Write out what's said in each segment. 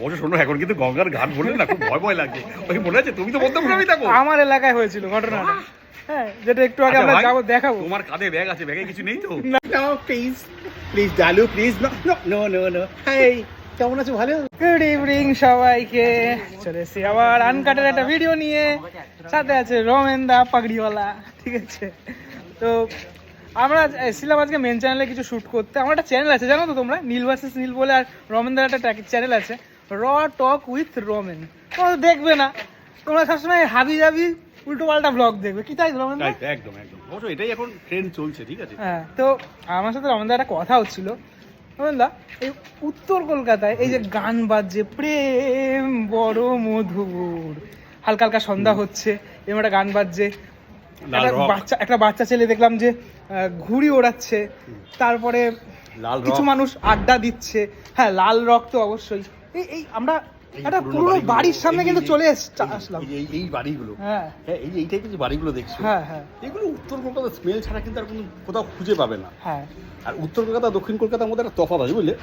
অবশ্য শোনো এখন কিন্তু গঙ্গার ঘাট বললে না খুব ভয় ভয় লাগছে ওই মনে আছে? তুমি তো মধ্যমগ্রামই থাকো আমার এলাকায় হয়েছিল ঘটনাটা। হ্যাঁ যেটা একটু আগে আচ্ছা আমরা যাব দেখাবো। তোমার কাঁধে ব্যাগ আছে ব্যাগে কিছু নেই তো? please. Please, Dalu, please. No, no, no, no, no. Hey, কেমন আছো? ভালো? গুড ইভিনিং সবাইকে। চলে এসেছি আবার আনকাটের একটা ভিডিও নিয়ে। সাথে আছে রমেন দা পাগড়িওয়ালা ঠিক আছে? তো আমরা এসেছিলাম আজকে মেন চ্যানেলে কিছু শ্যুট করতে। আমার একটা চ্যানেল আছে জানো তো তোমরা? নীল ভার্সেস নীল বলে আর রমেনদার একটা চ্যানেল আছে। র টক উইথ রমেন তোমরা তো দেখবে না। তোমরা সবসময় হাবি জাবি উল্টো পাল্টা ব্লগ দেখবে। কি তাই রমেন? একদম একদম অবশ্য এটাই এখন ট্রেন্ড চলছে ঠিক আছে? হ্যাঁ তো আমার সাথে রমনদা একটা কথা হচ্ছিল রমনদা এই উত্তর কলকাতায় এই যে গান বাজছে প্রেম বড় মধুর। হালকা হালকা সন্ধ্যা হচ্ছে এরকম একটা গান বাজছে। একটা বাচ্চা একটা বাচ্চা ছেলে দেখলাম যে ঘুড়ি ওড়াচ্ছে। তারপরে কিছু মানুষ আড্ডা দিচ্ছে। হ্যাঁ লাল রক্ত অবশ্যই। এই আমরা একটা পুরো বাড়ির সামনে কিন্তু চলে আসলাম। এই- বাড়িগুলো। হ্যাঁ। হ্যাঁ এই এই টাইপের যে বাড়িগুলো দেখছ হ্যাঁ হ্যাঁ। এগুলো উত্তর কলকাতার স্মেল ছাড়া কিন্তু আর কোনো কোথাও খুঁজে পাবে না। হ্যাঁ। আর উত্তর কলকাতা দক্ষিণ কলকাতার মধ্যে একটা তফাৎ আছে বুঝলে?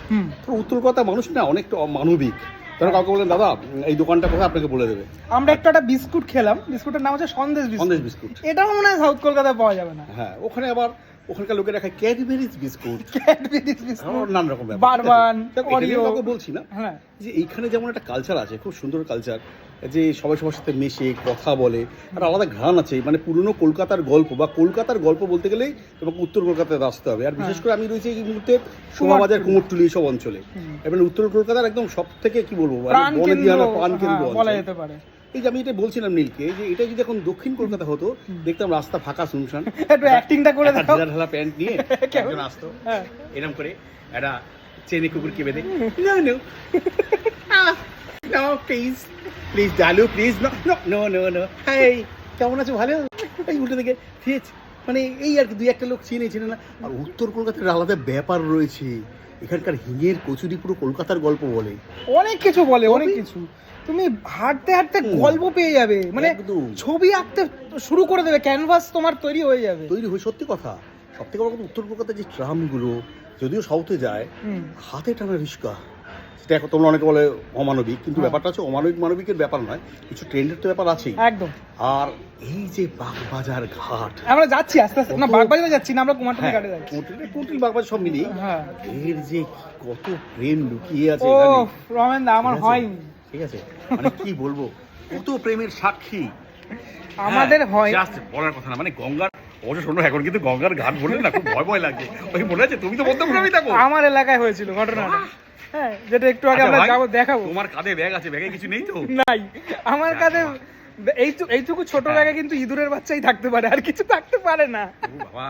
তো উত্তর কলকাতার মানুষ না অনেকটা মানবিক ধরো কাউকে বললেন দাদা এই দোকানটা কোথায়? আপনাকে বলে দেবে। আমরা একটু একটা বিস্কুট খেলাম। বিস্কুটের নাম হচ্ছে সন্দেশ বিস্কুট। সন্দেশ বিস্কুট। এটাও মনে হয় সাউথ কলকাতায় পাওয়া যাবে না। হ্যাঁ ওখানে আবার ওখানকার লোকেরা খায় ক্যাডবেরিজ বিস্কুট। Cadbury's biscuit. নানান রকম ব্যাপার। বারবান। কাউকে বলছি না হ্যাঁ। যে এইখানে যেমন একটা কালচার আছে খুব সুন্দর কালচার যে সবাই সবার সাথে মেশে কথা বলে আর আলাদা ঘ্রাণ আছে মানে পুরনো কলকাতার গল্প বা কলকাতার গল্প বলতে গেলেই তোমাকে উত্তর কলকাতায় আসতে হবে। আর বিশেষ করে আমি রয়েছি এই মুহূর্তে শোভাবাজার কুমোরটুলি। সব অঞ্চলে। এবার উত্তর কলকাতার একদম সব থেকে কি বলব? মানে বনে দিয়ানা প্রাণ কেন্দ্র হ্যাঁ, বলা যেতে পারে। এই যে আমি এটা বলছিলাম নীলকে যে এটা যদি এখন দক্ষিণ কলকাতা হতো দেখতাম রাস্তা ফাঁকা শুনশান একটু অ্যাক্টিংটা করে দেখাও ঢালা প্যান্ট নিয়ে? একজন আসতো হ্যাঁ এরকম করে একটা চেনে কুকুরকে বেঁধে no. No, please. Please, Dalu, please. No, no, no, no, no. কেমন আছো ভালো এই উল্টো থেকে ঠিক মানে এই আর কি দুই একটা লোক চিনে চিনে না আর উত্তর কলকাতার আলাদা ব্যাপার রয়েছে এখানকার হিঙের কচুরি পুরো কলকাতার গল্প বলে অনেক কিছু বলে অনেক কিছু তুমি হাঁটতে হাঁটতে গল্প পেয়ে যাবে। মানে ছবি আঁকতে শুরু করে দেবে ক্যানভাস তোমার তৈরি হয়ে যাবে। তৈরি হয়ে সত্যি কথা সব থেকে বড় কথা উত্তর কলকাতার যে ট্রামগুলো যদিও সাউথে যায় হাতে টানা রিক্সা সেটা এখন তোমরা অনেকে বলে অমানবিক কিন্তু হ্যাঁ। ব্যাপারটা হচ্ছে অমানবিক মানবিকের ব্যাপার নয় কিছু ট্রেন্ডের তো ব্যাপার আছেই। একদম। আর এই যে বাগবাজার ঘাট আমরা যাচ্ছি আস্তে আস্তে। না বাগবাজারে যাচ্ছি না আমরা কুমারটুলি হ্যাঁ ঘাটে যাচ্ছি। কুটিল কুটিল বাগবাজার সব মিলিয়ে। হ্যাঁ। এর যে কত প্রেম লুকিয়ে আছে ও এখানে। রমেন আমার? হয়নি। ঠিক আছে? মানে কি বলব? কত প্রেমের সাক্ষী। আমাদের হ্যাঁ, হয় just বলার কথা না মানে গঙ্গার অবশ্য শোনো এখন কিন্তু গঙ্গার ঘাট বললে না খুব ভয় ভয় লাগছে ওই মনে আছে? তুমি তো মধ্যমগ্রামই থাকো আমার এলাকায় হয়েছিল ঘটনাটা। হ্যাঁ যেটা একটু আগে আচ্ছা আমরা যাব দেখাবো। তোমার কাঁধে ব্যাগ আছে ব্যাগে কিছু নেই তো? নাই। আমার কাছে এইটুকু এইটুকু ছোট। ব্যাগে কিন্তু ইঁদুরের বাচ্চাই থাকতে পারে আর কিছু থাকতে পারে না। ও বাবা